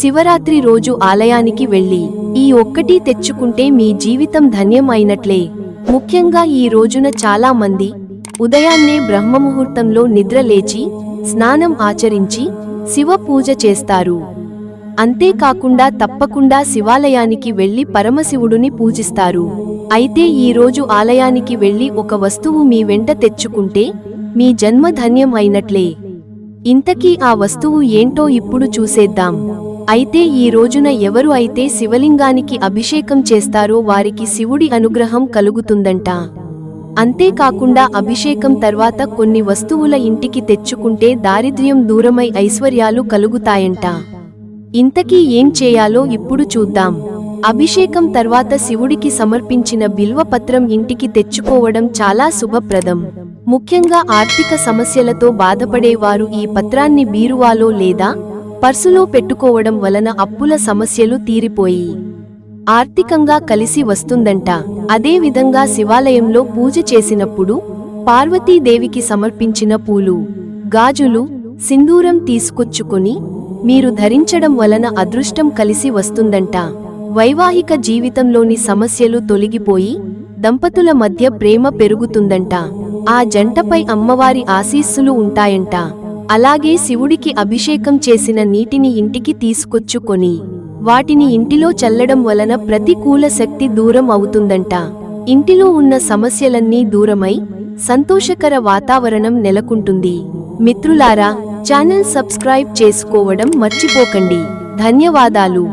శివరాత్రి రోజు ఆలయానికి వెళ్ళి ఈ ఒక్కటి తెచ్చుకుంటే మీ జీవితం ధన్యం అయినట్లే ముఖ్యంగా ఈ రోజున చాలా మంది ఉదయాన్నే బ్రహ్మముహూర్తంలో నిద్ర లేచి స్నానం ఆచరించి శివ పూజ చేస్తారు. అంతేకాకుండా తప్పకుండా శివాలయానికి వెళ్ళి పరమశివుడుని పూజిస్తారు. అయితే ఈరోజు ఆలయానికి వెళ్ళి ఒక వస్తువు మీ వెంట తెచ్చుకుంటే మీ జన్మ ధన్యం అయినట్లే ఇంతకీ ఆ వస్తువు ఏంటో ఇప్పుడు చూసేద్దాం. అయితే ఈ రోజున ఎవరు అయితే శివలింగానికి అభిషేకం చేస్తారో వారికి శివుడి అనుగ్రహం కలుగుతుందంట. అంతేకాకుండా అభిషేకం తర్వాత కొన్ని వస్తువుల ఇంటికి తెచ్చుకుంటే దారిద్ర్యం దూరమై ఐశ్వర్యాలు కలుగుతాయంట. ఇంతకీ ఏం చేయాలో ఇప్పుడు చూద్దాం. అభిషేకం తర్వాత శివుడికి సమర్పించిన బిల్వపత్రం ఇంటికి తెచ్చుకోవడం చాలా శుభప్రదం. ముఖ్యంగా ఆర్థిక సమస్యలతో బాధపడేవారు ఈ పత్రాన్ని బీరువాలో లేదా పర్సులో పెట్టుకోవడం వలన అప్పుల సమస్యలు తీరిపోయి ఆర్థికంగా కలిసి వస్తుందంట. అదేవిధంగా శివాలయంలో పూజ చేసినప్పుడు పార్వతీదేవికి సమర్పించిన పూలు గాజులు సింధూరం తీసుకొచ్చుకొని మీరు ధరించడం వలన అదృష్టం కలిసి వస్తుందంట. వైవాహిక జీవితంలోని సమస్యలు తొలగిపోయి దంపతుల మధ్య ప్రేమ పెరుగుతుందంట. ఆ జంటపై అమ్మవారి ఆశీస్సులు ఉంటాయంట. అలాగే శివుడికి అభిషేకం చేసిన నీటిని ఇంటికి తీసుకొచ్చుకొని వాటిని ఇంటిలో చల్లడం వలన ప్రతికూల శక్తి దూరం అవుతుందంట. ఇంటిలో ఉన్న సమస్యలన్నీ దూరమై సంతోషకర వాతావరణం నెలకొంటుంది. మిత్రులారా ఛానల్ సబ్స్క్రైబ్ చేసుకోవడం మర్చిపోకండి. ధన్యవాదాలు.